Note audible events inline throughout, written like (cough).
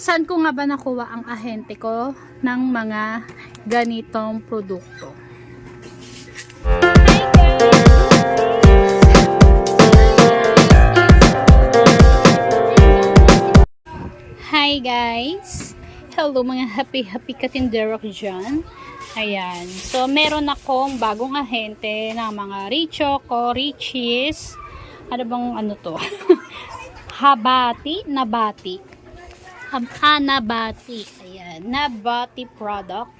Saan ko nga ba nakuha ang ahente ko ng mga ganitong produkto? Hi guys! Hello mga happy happy katindero ko dyan. Ayan. So, meron akong bagong ahente ng mga Richoco, Richies. Ano bang ano to? (laughs) Habati, Nabati. Hab- Hanabati. Ayan. Nabati product.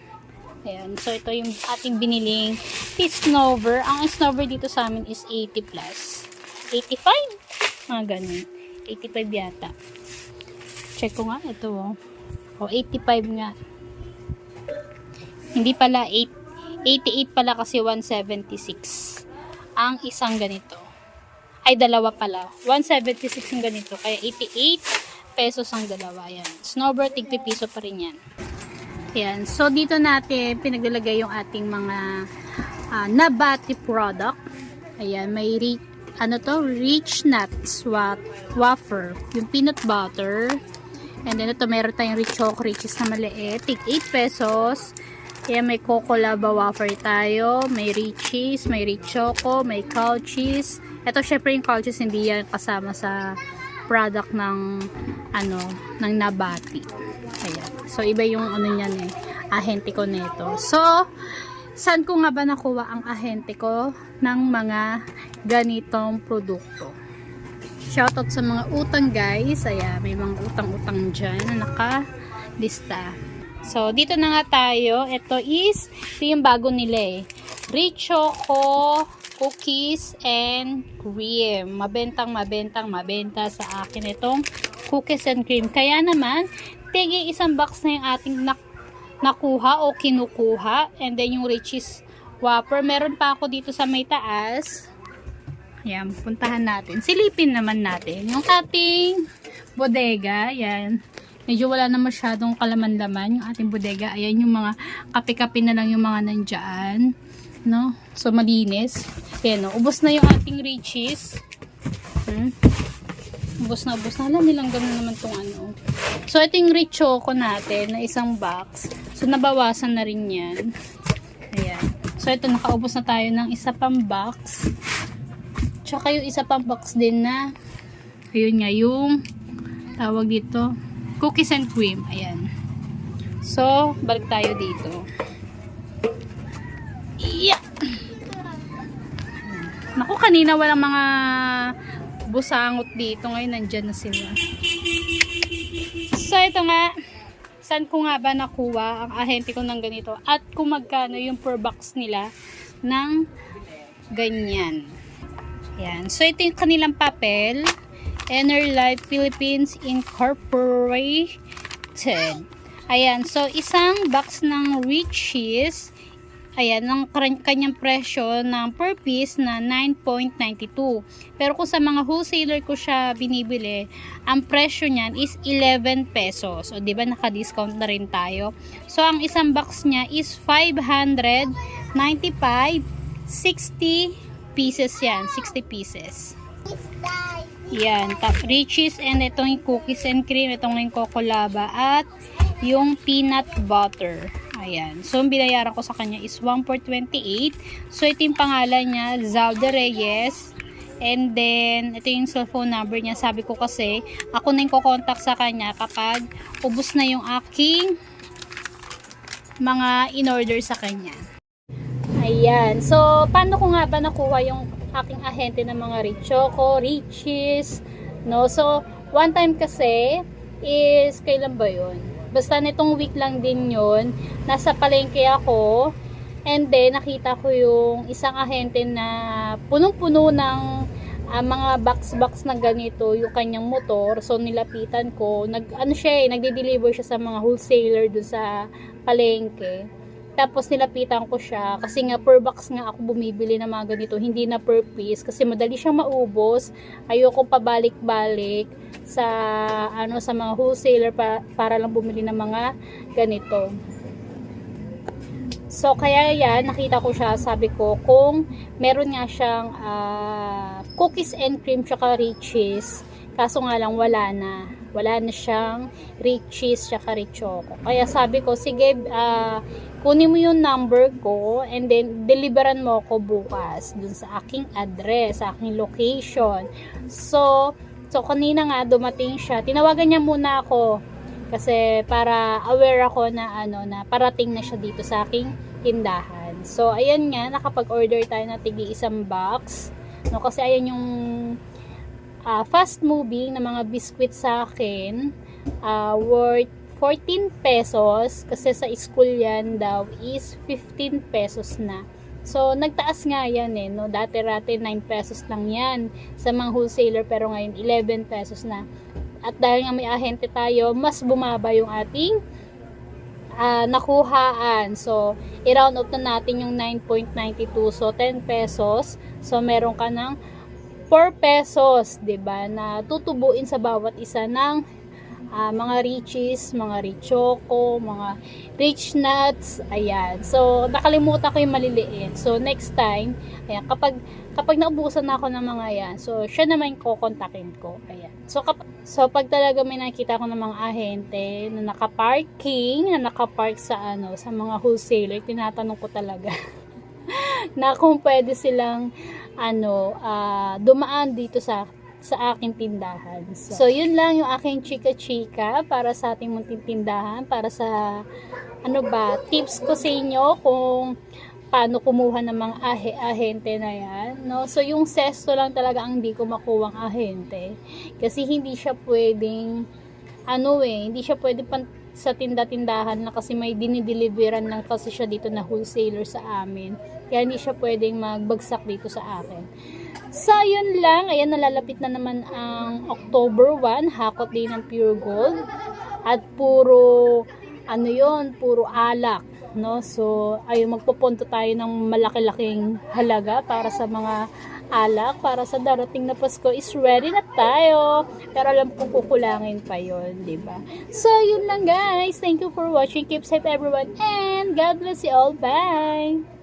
Ayan. So, ito yung ating biniling Snover. Ang Snover dito sa amin is 80 plus. 85? Mga ganun. 85 yata. Check ko nga. Ito oh. O, 85 nga. Hindi pala 8, 88 pala kasi 176. Ang isang ganito. Ay, dalawa pala. 176 ang ganito. Kaya 88 pesos ang dalawa. Yan. Snowbird, tigpi piso pa rin yan. Yan. So, dito natin pinaglalagay yung ating mga ah, nabati product. Ayan. May ri- ano to? Rich nuts wa- wafer. Yung peanut butter. And then, ito meron tayong rich choco riches na maliit. Tig 8 pesos. Ayan, may coco lava wafer tayo. May richies, may rich choco, may cow cheese. Ito, syempre yung cow cheese, hindi yan kasama sa product ng ano, ng nabati. Ayan. So, iba yung ano niyan eh. Ahente ko nito. So, saan ko nga ba nakuha ang ahente ko ng mga ganitong produkto? Shoutout sa mga utang guys. Ayan, may mga utang-utang dyan na naka-lista. So, dito na nga tayo. Ito is, ito yung bago nila eh. Rich Choco cookies and cream. Mabentang, mabentang, mabenta sa akin itong cookies and cream. Kaya naman, tigi isang box na yung ating nak nakuha o kinukuha. And then yung Richie's Whopper. Meron pa ako dito sa may taas. Ayan, puntahan natin. Silipin naman natin yung ating bodega. Ayan. Medyo wala na masyadong kalaman-laman yung ating bodega. Ayan yung mga kape-kape na lang yung mga nandyan. No? So, malinis. Ayan, no? ubos na yung ating riches. Hmm? Ubos na, ubos na. Alam nilang ganun naman tong ano. So, ito yung choco natin na isang box. So, nabawasan na rin yan. Ayan. So, ito, nakaubos na tayo ng isa pang box. Tsaka yung isa pang box din na ayun nga yung tawag dito cookies and cream. Ayan. So, balik tayo dito. Yeah. Naku, kanina walang mga busangot dito. Ngayon, nandyan na sila. So, ito nga. Saan ko nga ba nakuha ang ahente ko ng ganito? At kung magkano yung per box nila ng ganyan. Yan. So, ito yung kanilang papel. Inner Life Philippines Incorporated. Ayan. So, isang box ng Richies. Ayan, ang kanyang presyo ng per piece na 9.92. Pero kung sa mga wholesaler ko siya binibili, ang presyo niyan is 11 pesos. O, di ba naka-discount na rin tayo. So, ang isang box niya is 595, 60 pieces yan. 60 pieces. Yan. Tap riches and itong cookies and cream. Itong yung coco lava at yung peanut butter. Ayan. So, ang binayaran ko sa kanya is 1 for 28. So, ito yung pangalan niya, Zalde Reyes. And then, ito yung cellphone number niya. Sabi ko kasi, ako na yung kukontak sa kanya kapag ubos na yung aking mga in-order sa kanya. Ayan. So, paano ko nga ba nakuha yung aking ahente ng mga Richoco, Riches, no? So, one time kasi is, kailan ba yun? Basta nitong week lang din yun. Nasa palengke ako. And then, nakita ko yung isang ahente na punong-puno ng ah, mga box-box na ganito yung kanyang motor. So, nilapitan ko. Nag, ano siya eh, nagde-deliver siya sa mga wholesaler dun sa palengke. Tapos nilapitan ko siya kasi nga per box nga ako bumibili ng mga ganito, hindi na per piece kasi madali siyang maubos. Ayoko pabalik-balik sa ano sa mga wholesaler pa, para lang bumili ng mga ganito. So kaya yan, nakita ko siya, sabi ko kung meron nga siyang ah, cookies and cream tsaka riches, kaso nga lang wala na. Wala na siyang riches tsaka richoco. Kaya sabi ko, sige, ah, kunin mo yung number ko and then deliveran mo ako bukas dun sa aking address, sa aking location. So, so kanina nga dumating siya. Tinawagan niya muna ako kasi para aware ako na ano na parating na siya dito sa aking tindahan. So, ayan nga, nakapag-order tayo na tigi isang box. No, kasi ayan yung ah, fast moving na mga biscuit sa akin ah, worth 14 pesos kasi sa school yan daw is 15 pesos na. So, nagtaas nga yan eh, no? Dati-rati 9 pesos lang yan sa mga wholesaler pero ngayon 11 pesos na. At dahil nga may ahente tayo, mas bumaba yung ating ah, nakuhaan. So, i-round up na natin yung 9.92. So, 10 pesos. So, meron ka ng 4 pesos, 'di ba na tutubuin sa bawat isa ng ah, mga riches, mga richoco, mga rich nuts, ayan. So, nakalimutan ko yung maliliit. So, next time, ayan, kapag, kapag naubusan na ako ng mga yan, so, siya naman yung kukontakin ko, ayan. So, kap so, pag talaga may nakita ko ng mga ahente na nakaparking, na nakapark sa ano, sa mga wholesaler, tinatanong ko talaga (laughs) na kung pwede silang ano, ah, dumaan dito sa sa aking tindahan. So, so, yun lang yung aking chika-chika para sa ating munting tindahan, para sa, ano ba, tips ko sa inyo kung paano kumuha ng mga ahe, ahente na yan. No? So, yung sesto lang talaga ang hindi ko makuwang ahente. Kasi hindi siya pwedeng, ano eh, hindi siya pwedeng pan, sa tinda-tindahan na kasi may dinideliveran lang kasi siya dito na wholesaler sa amin. Kaya hindi siya pwedeng magbagsak dito sa akin. So, yun lang. Ayan, nalalapit na naman ang October 1. Hakot din ng pure gold. At puro, ano yon puro alak. No? So, ayun, magpupunto tayo ng malaki-laking halaga para sa mga alak. Para sa darating na Pasko is ready na tayo. Pero alam ko kukulangin pa yon di ba? So, yun lang guys. Thank you for watching. Keep safe everyone. And God bless you all. Bye!